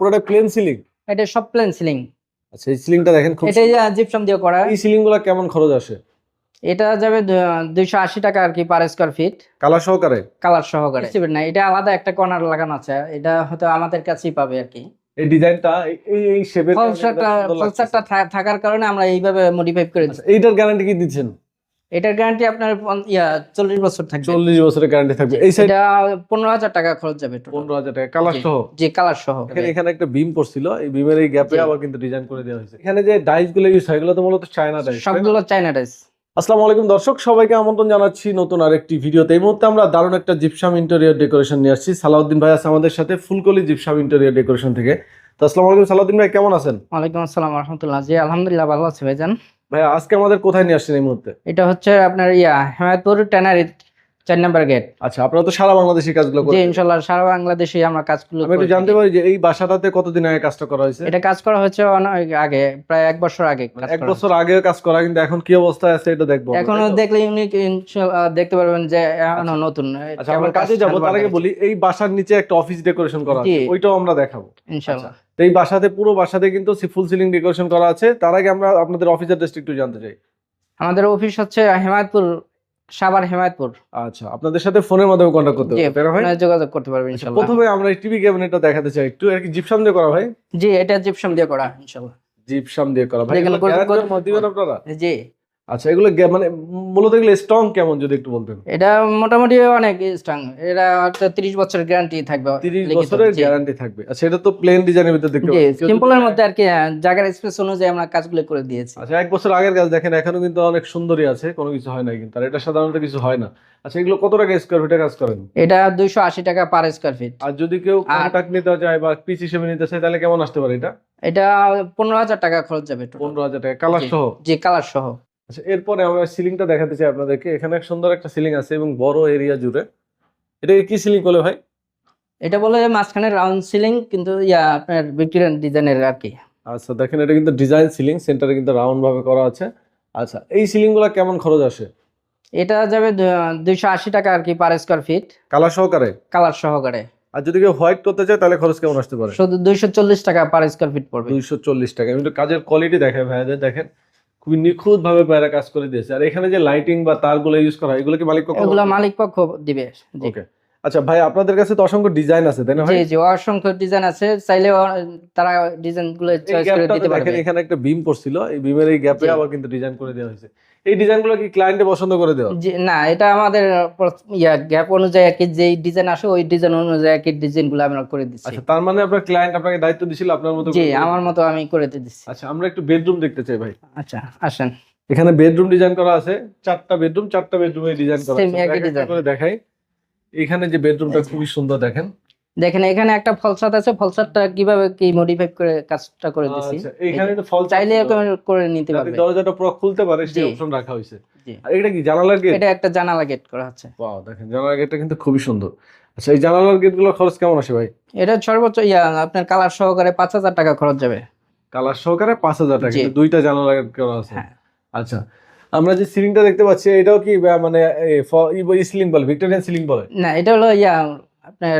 পুরোটা plain ceiling এটা সব প্লেন সিলিং আচ্ছা এই সিলিংটা দেখেন খুব এটা জিপসাম দিয়ে করা। এই সিলিংগুলা কেমন খরচ আসে? এটা যাবে দুইশো আশি টাকা আর কি পার স্কোয়ার ফিট কালার সহকারে? কালার সহকারে। না এটা আলাদা একটা কর্নার লাগানো আছে এটা হয়তো আমাদের কাছেই পাবে আর কি। এই ডিজাইনটা এই এই শেপের থাকার কারণে আমরা এইভাবে মডিফাই করে দিচ্ছি এইটার গ্যারান্টি কি দিচ্ছেন? এটার গ্যারান্টি আপনার ইয়া চল্লিশ বছর থাকবে। চল্লিশ বছরের গ্যারান্টি থাকবে। এই সাইড পনেরো হাজার টাকা খরচ যাবে। পনেরো হাজার টাকা কালার সহ? জি কালার সহ। এখানে একটা বিম পড়ছিল এই বিমের এই গ্যাপে আবার কিন্তু ডিজাইন করে দেওয়া হয়েছে। এখানে যে ডাইসগুলো ইউজ হয় এগুলো তো মূলত চায়না ডাইস সবগুলো চাইনা টাইস আসসালামু আলাইকুম দর্শক সবাইকে আমন্ত্রণ জানাচ্ছি নতুন আরেকটি ভিডিওতে। এই মুহূর্তে আমরা দারুণ একটা জিপসাম ইন্টেরিয়র ডেকোরেশন নিয়ে আসছি। সালাউদ্দিন ভাই আছে আমাদের সাথে ফুলকলি জিপসাম ইন্টেরিয়র ডেকোরেশন থেকে। তো আসসালামু আলাইকুম সালাউদ্দিন ভাই কেমন আছেন? ওয়ালাইকুম আসসালাম রহমতুল্লাহ। জি আলহামদুলিল্লাহ ভালো আছে ভাইজান। ভাই আজকে আমাদের কোথায় নিয়ে আসছেন এই মুহূর্তে? এটা হচ্ছে আপনার ইয়া হেমায়তপুর ট্যানারি চার নাম্বার গেট আচ্ছা আপনারা তো সারা বাংলাদেশি কাজগুলো জি করেন। ইনশাল্লাহ সারা বাংলাদেশে আমরা কাজগুলো আমি একটু জানতে পারি যে এই বাসাটাতে কতদিন আগে কাজটা করা হয়েছে? এটা কাজ করা হচ্ছে অনেক আগে প্রায় এক বছর আগে মানে এক বছর আগে কাজ করা কিন্তু এখন কি অবস্থায় আছে এটা দেখব এখনও? দেখলে ইউনিক দেখতে পারবেন যে এখনও নতুন আচ্ছা আমরা কাজে যাব তার আগে বলি এই বাসার নিচে একটা অফিস ডেকোরেশন করা আছে ওইটাও আমরা দেখাবো। ইনশাল্লাহ। তো এই বাসাতে পুরো বাসাতে কিন্তু ফুল সিলিং ডেকোরেশন করা আছে তার আগে আমরা আপনাদের অফিসের ড্রেসটা একটু জানতে চাই। আমাদের অফিস হচ্ছে হেমায়তপুর সাভার হেমায়তপুর। আচ্ছা আপনাদের সাথে ফোনের মাধ্যমে কন্ট্যাক্ট করতে পারবেন যোগাযোগ করতে পারবেন ইনশাআল্লাহ প্রথমে আমরা এই টিভি ক্যাবিনেটটা দেখাতে চাই একটু। আর কি জিপসাম দিয়ে করা ভাই? জি এটা জিপসাম দিয়ে করা ইনশাআল্লাহ জিপসাম দিয়ে করা ভাই। এগুলো করে- দিবেন আপনারা? জি। আচ্ছা এগুলো মানে মূলত এগুলো স্ট্রং কেমন যদি একটু বলতেন? এটা মোটামুটি অনেক স্ট্রং এটা হচ্ছে তিরিশ বছরের গ্যারান্টি থাকবে তিরিশ লিখিত, বছরের গ্যারান্টি থাকবে। আচ্ছা এটা তো প্লেন ডিজাইনের ভিতরে দেখতে পাচ্ছি। সিম্পলের মধ্যে আর কি জায়গার স্পেস অনুযায়ী আমরা কাজগুলো করে দিয়েছি। আচ্ছা এক বছর আগের কাজ দেখেন এখনও কিন্তু অনেক সুন্দরই আছে কোনো কিছু হয় না কিন্তু। আর এটা সাধারণত কিছু হয় না। আচ্ছা এগুলো কত টাকা স্কোয়ার ফিটে কাজ করেন? এটা দুইশো আশি টাকা পার স্কোয়ার ফিট আর যদি কেউ কন্ট্যাক্ট নিতে চায় বা পিস হিসেবে নিতে চায় তাহলে কেমন আসতে পারে এটা? এটা পনেরো হাজার টাকা খরচ যাবে total। পনেরো হাজার টাকা কালার সহ? জি কালার সহ। আচ্ছা এরপরে আমরা সিলিংটা দেখাতে চাই আপনাদেরকে। এখানে সুন্দর একটা সিলিং আছে এবং বড় এরিয়া জুড়ে। এটাকে কি সিলিং বলে ভাই? এটা বলে মাঝখানে রাউন্ড সিলিং কিন্তু ইয়া আপনার ভিক্টোরিয়ান ডিজাইনের আর কি। আচ্ছা দেখেন এটা কিন্তু ডিজাইন সিলিং সেন্টারে কিন্তু রাউন্ড ভাবে করা আছে। আচ্ছা এই সিলিংগুলা কেমন খরচ আসে? এটা যাবে দুইশো আশি টাকা আর কি পার স্কোয়ার ফিট কালার সহকারে? কালার সহকারে। আর যদি কেউ হোয়াইট করতে চায় তাহলে খরচ কেমন আসতে পারে? শুধু দুইশো চল্লিশ টাকা পার স্কোয়ার ফিট পড়বে। দুইশো চল্লিশ টাকা। কিন্তু কাজের কোয়ালিটি দেখাই ভাইয়াদের দেখেন। খুবই নিখুঁত ভাবে পায়রা কাজ করে দিয়েছে। আর এখানে যে লাইটিং বা তারগুলো ইউজ করা হয় এগুলো কি মালিক পক্ষ? এগুলো মালিক পক্ষ দিবে। ওকে আচ্ছা ভাই আপনাদের কাছে তো অসংখ্য ডিজাইন আছে তাই না ভাই? জি জি অসংখ্য ডিজাইন আছে। চাইলে তারা ডিজাইনগুলো চয়েস করে দিতে পারবে। এখানে একটা বিম পড়ছিল এই বিমের এই গ্যাপে আবার কিন্তু ডিজাইন করে দেওয়া হয়েছে। এই ডিজাইনগুলো কি ক্লায়েন্টে পছন্দ করে দেওয়া? জি না এটা আমাদের ইয়া গ্যাপ অনুযায়ী কি যেই ডিজাইন আসে ওই ডিজাইন অনুযায়ী কি ডিজাইনগুলো আমরা করে দিচ্ছি। আচ্ছা তার মানে আপনার ক্লায়েন্ট আপনাকে দায়িত্ব দিছিল আপনার মতো জি আমার মতো আমি করে দিচ্ছি। আচ্ছা আমরা একটু বেডরুম দেখতে চাই ভাই। আচ্ছা আসেন। এখানে বেডরুম ডিজাইন করা আছে চারটা বেডরুম চারটা বেডরুমে ডিজাইন করা আছে। একই এক একটা design। করে দেখাই। এখানে যে বেডরুমটা খুবই সুন্দর দেখেন। দেখেন এখানে একটা ফলসাদ আছে। ফলসাদটা কীভাবে কি মডিফাই করে কাজটা করে দিচ্ছি আচ্ছা এখানে তো ফল চাইলে এরকম করে নিতে পারবে দরজাটা পুরো খুলতে পারে সেই অপশন রাখা হয়েছে। আর এটা কি জানালার গেট এটা একটা জানালা গেট করা হচ্ছে ওয়াও দেখেন জানালার গেটটা কিন্তু খুবই সুন্দর। আচ্ছা এই জানালার গেটগুলোর খরচ কেমন আসে ভাই? এটা সর্বোচ্চ ইয়া আপনার কালার সহকারে পাঁচ হাজার টাকা খরচ যাবে। কালার সহকারে পাঁচ হাজার টাকা কিন্তু দুইটা জানালা গেট করা আছে। হ্যাঁ। আচ্ছা আমরা যে সিলিংটা দেখতে পাচ্ছি এটাও কি মানে সিলিং বলে ভিক্টোরিয়ান সিলিং বলে? না এটা হলো ইয়া আপনার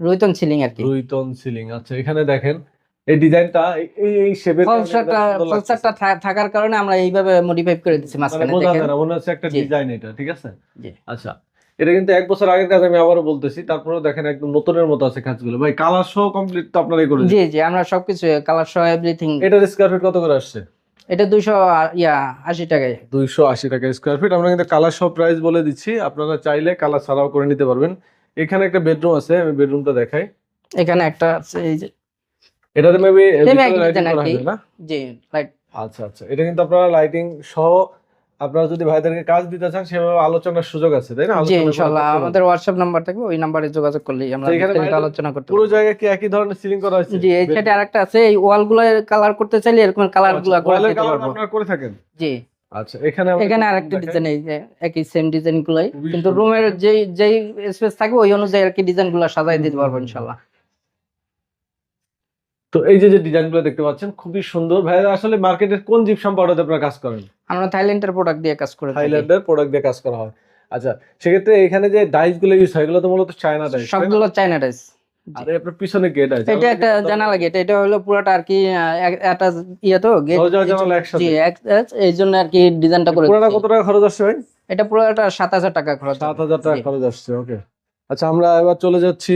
রুইতন সিলিং আর কি। রুইতন সিলিং আচ্ছা এখানে দেখেন এই ডিজাইনটা এই এই শেপের ফলসারটা থাকার কারণে আমরা এইভাবে মডিফাই করে দিচ্ছি মানে মাঝখানে দেখেন। মনে হচ্ছে একটা ডিজাইন এটা ঠিক আছে? জি। আচ্ছা এটা কিন্তু এক বছর আগের কাজ আমি আবারও বলতেছি তারপরেও দেখেন একদম নতুনের মতো আছে কাজগুলো। ভাই কালার সহ কমপ্লিট তো আপনারাই করে জি জি আমরা সবকিছু কালার সহ এভরিথিং এটার স্কোয়ার ফিট কত করে আসছে? এটা দুইশো ইয়া আশি টাকায়। দুইশো আশি টাকা স্কোয়ার ফিট আমরা কিন্তু কালার সব প্রাইস বলে দিচ্ছি। আপনারা চাইলে কালার ছাড়াও করে নিতে পারবেন। এখানে একটা বেডরুম আছে আমি বেডরুমটা দেখাই। এখানে একটা আছে এই যে। এটাতে মেবি জি লাইট আচ্ছা আচ্ছা। এটা কিন্তু আপনারা লাইটিং সহ আপনারা যদি ভাইদেরকে কাজ দিতে চান সেভাবে আলোচনার সুযোগ আছে তাই না? পারবেন। আমাদের হোয়াটসঅ্যাপ নাম্বার থাকবে ওই নাম্বারে যোগাযোগ করলেই আমরা বিস্তারিত আলোচনা করতে পুরো জায়গায় কি একই ধরনের সিলিং করা হয়েছে? জি এই সাইডে আরেকটা আছে এই ওয়ালগুলো কালার করতে চাইলে এরকম কালারগুলো করে দিতে কালার পারব। আপনারা করে থাকেন? জি। আচ্ছা এখানে এখানে আরেকটা ডিজাইন এই যে একই সেম ডিজাইন গুলাই। কিন্তু। রুমের যেই যেই স্পেস থাকবে ওই অনুযায়ী আর কি ডিজাইনগুলো সাজাই দিতে পারব হুম, তো এই যে যে ডিজাইনগুলো দেখতে পাচ্ছেন খুবই সুন্দর ভাইয়া আসলে মার্কেটের কোন জিপসাম পাউডারে আপনারা কাজ করেন আমরা থাইল্যান্ডের প্রোডাক্ট দিয়ে কাজ করে থাইল্যান্ডের প্রোডাক্ট দিয়ে কাজ করা হয়। আচ্ছা সেক্ষেত্রে এখানে যে ডাইসগুলো ইউজ হয় এগুলো তো মূলত চায়না ডাইস সবগুলো চাইনা টাইস আর আপনার পিছনে গেট আছে। এটা একটা জানালা গেট এটা এটা হলো পুরোটা আর কি একটা ইয়ে তো গেট দরজা জানালা একসাথে। এই জন্য আর কি ডিজাইনটা করে পুরোটা কত টাকা খরচ আসছে ভাই? এটা পুরোটা সাত হাজার টাকা খরচ সাত হাজার টাকা খরচ আসছে ওকে আচ্ছা আমরা এবার চলে যাচ্ছি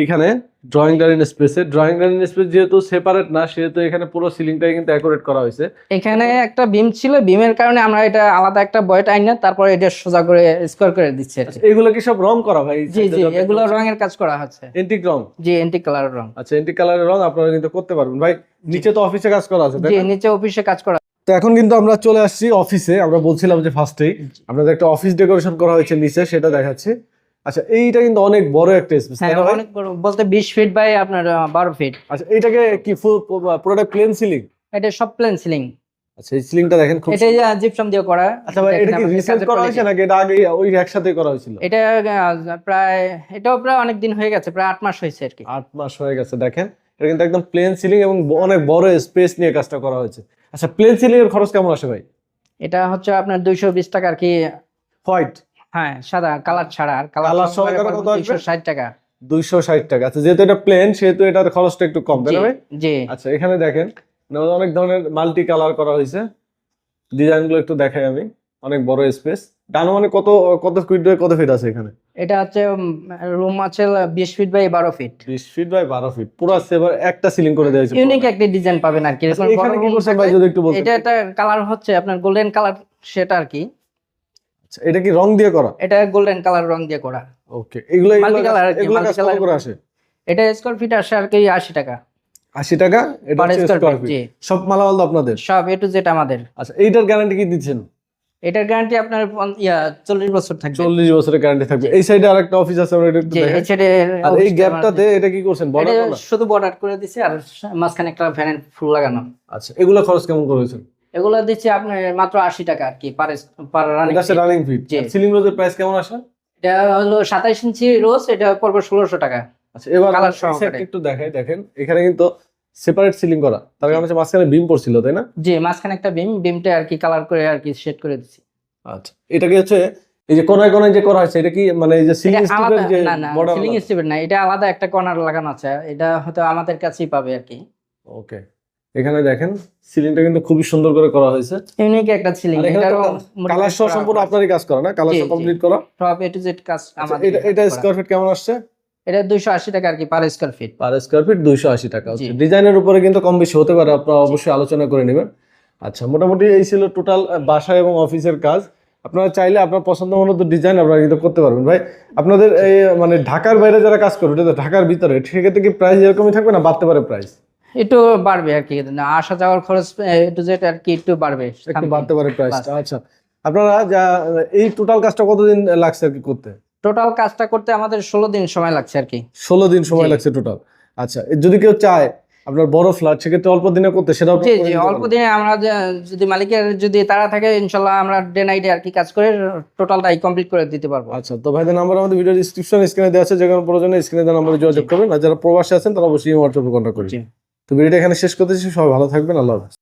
এইখানে ড্রয়িং ডাইনিং স্পেসে ড্রয়িং ডাইনিং স্পেস যেহেতু সেপারেট না সেহেতু এখানে পুরো সিলিংটাই কিন্তু অ্যাকুরেট করা হয়েছে। এখানে একটা বিম ছিল বিমের কারণে আমরা এটা আলাদা একটা বয়ট আইন না তারপরে এটা সোজা করে স্কোয়ার করে দিচ্ছি এগুলো কি সব রং করা ভাই জি জি এগুলো রঙের কাজ করা হচ্ছে। এন্টিক রং? জি এন্টি কালার রং। আচ্ছা এন্টিক কালারের রং আপনারা কিন্তু করতে পারবেন। ভাই নিচে তো অফিসে কাজ করা আছে জি নিচে অফিসে কাজ করা। তো এখন কিন্তু আমরা চলে আসছি অফিসে আমরা বলছিলাম যে ফার্স্টেই আপনাদের একটা অফিস ডেকোরেশন করা হয়েছে নিচে সেটা দেখাচ্ছি। আচ্ছা এইটা কিন্তু অনেক বড় একটা স্পেস হ্যাঁ অনেক বড় বলতে বিশ ফিট বাই আপনার বারো ফিট আচ্ছা এইটাকে কি ফুল পুরোটা প্লেন সিলিং এটা সব প্লেন সিলিং আচ্ছা এই সিলিংটা দেখেন খুব এটা জিপসাম দিয়ে করা আচ্ছা ভাই এটা কি রিসেন্ট করা হয়েছে নাকি? এটা আগে ওই একসাথে করা হয়েছিল? এটা প্রায় এটাও প্রায় অনেক দিন হয়ে গেছে প্রায় আট মাস হয়েছে আর কি। আট মাস হয়ে গেছে দেখেন। এটা কিন্তু একদম প্লেন সিলিং এবং অনেক বড় স্পেস নিয়ে কাজটা করা হয়েছে। আচ্ছা প্লেন সিলিং এর খরচ কেমন আসে ভাই? এটা হচ্ছে আপনার দুইশো বিশ টাকা আর কি। হোয়াইট হ্যাঁ সাদা কালার ছাড়া আর কালার সহকারে কত আসবে? দুইশো ষাট টাকা। দুইশো ষাট টাকা। আচ্ছা যেহেতু এটা প্লেন সেহেতু এটার খরচটা একটু কম তাই জি না ভাই? জি। আচ্ছা এখানে দেখেন মানে অনেক ধরনের মাল্টি কালার করা হয়েছে। ডিজাইনগুলো একটু দেখাই আমি অনেক বড় স্পেস ডান মানে কত কত ফিট বাই কত ফিট আছে এখানে? এটা হচ্ছে রুম আছে বিশ ফিট বাই বারো ফিট বিশ ফিট বাই বারো ফিট পুরো সেভার একটা সিলিং করে দেওয়া হয়েছে ইউনিক একটা ডিজাইন পাবেন আর কি। আচ্ছা, এখানে কি করছেন ভাই যদি একটু বলতেন। এটা একটা কালার হচ্ছে আপনার গোল্ডেন কালার সেটা আর কি। এটা কি রং দিয়ে করা? এটা গোল্ডেন কালার রং দিয়ে করা। ওকে এগুলো আর কাজ- এগুলো কত করে আসে? এটা স্কোয়ার ফিট আসে আর কি আশি টাকা। আশি টাকা? এটা স্কোয়ার ফিট সব মালামাল আপনাদের? সব এ টু জেড আমাদের। আচ্ছা এইটার গ্যারান্টি কি দিচ্ছেন? এটার গ্যারান্টি আপনার পন- ইয়া চল্লিশ বছর থাকবে। চল্লিশ বছরের গ্যারান্টি থাকবে। এই সাইডে আরেকটা অফিস আছে আমরা একটু দেখাই। এই ছেড়ে আর এই গ্যাপটাতে এটা কি করছেন? বড় এটা শুধু বর্ডার করে দিছি আর মাঝখানে একটা ফ্যানের ফুল লাগানো। আচ্ছা এগুলো খরচ কেমন করেছেন? এগুলো দিচ্ছি আপনার মাত্র আশি টাকা আর কি per per running feet ceiling রোজের প্রাইস কেমন আসে? এটা হলো সাতাইশ ইঞ্চি রোজ এটা পড়বে ষোলোশো টাকা। আচ্ছা এবার একটু দেখাই দেখেন। এখানে কিন্তু সেপারেট সিলিং করা। তার কারণে হচ্ছে মাঝখানে বিম পড়ছিল তাই না? জি মাঝখানে একটা বিম বিমটা আর কি কালার করে আর কি সেট করে দিচ্ছি। আচ্ছা এটা কি হচ্ছে এই যে কোনায় কোনায় যে করা হয়েছে এটা কি মানে এই যে সিলিং স্টিপের যে না সিলিং স্টিপের না এটা আলাদা একটা কর্নার লাগানো আছে। এটা হয়তো আমাদের কাছেই পাবে আর কি। ওকে এখানে দেখেন সিলিংটা কিন্তু খুবই সুন্দর করে করা হয়েছে। ইউনিক একটা সিলিং এটারও কালার সহ সম্পূর্ণ আপনারই কাজ করা না? কালার সহ কমপ্লিট করা? সব এ টু জেড কাজ আচ্ছা, আমাদের এটা এটা স্কোয়ার ফিট কেমন আসছে? এটা দুইশো আশি টাকা আর কি per square feet per square feet দুইশো আশি টাকা হচ্ছে ডিজাইনের উপরে কিন্তু কম বেশি হতে পারে আপনারা অবশ্যই আলোচনা করে নেবেন। আচ্ছা মোটামুটি এই ছিল টোটাল বাসা এবং অফিসের কাজ। আপনারা চাইলে আপনার পছন্দ মতো ডিজাইন আপনারা কিন্তু করতে পারবেন। ভাই আপনাদের এই মানে ঢাকার বাইরে যারা কাজ করবে এটা ঢাকার ভিতরে সেক্ষেত্রে কি প্রাইস এরকমই থাকবে না বাড়তে পারে প্রাইস একটু বাড়বে আর কি আসা যাওয়ার খরচ এ টু জেড আর কি একটু বাড়বে একটু বাড়তে পারে প্রাইসটা আচ্ছা। আপনারা যা এই টোটাল কাজটা কতদিন লাগছে আর কি করতে? টোটাল কাজটা করতে আমাদের ষোলো দিন সময় লাগছে আর কি। ষোলো দিন সময় লাগছে টোটাল আচ্ছা যদি কেউ চায় আপনার বড় ফ্ল্যাট সেক্ষেত্রে অল্প দিনে করতে সেটাও জি জি অল্প দিনে আমরা যদি মালিকের যদি তারা থাকে ইনশাল্লাহ আমরা ডে নাইটে আর কি কাজ করে টোটালটাই কমপ্লিট করে দিতে পারব। আচ্ছা তো ভাইদের নাম্বার আমাদের ভিডিও ডিসক্রিপশন স্ক্রিনে দেওয়া আছে যেখানে প্রয়োজনে স্ক্রিনে দেওয়া নাম্বারে যোগাযোগ করবেন আর যারা প্রবাসী আছেন তারা অবশ্যই হোয়াটসঅ্যাপে কন্ট্যাক্ট করবেন। তো ভিডিওটা এখানে শেষ করতেছি। সবাই ভালো থাকবেন আল্লাহ হাফেজ।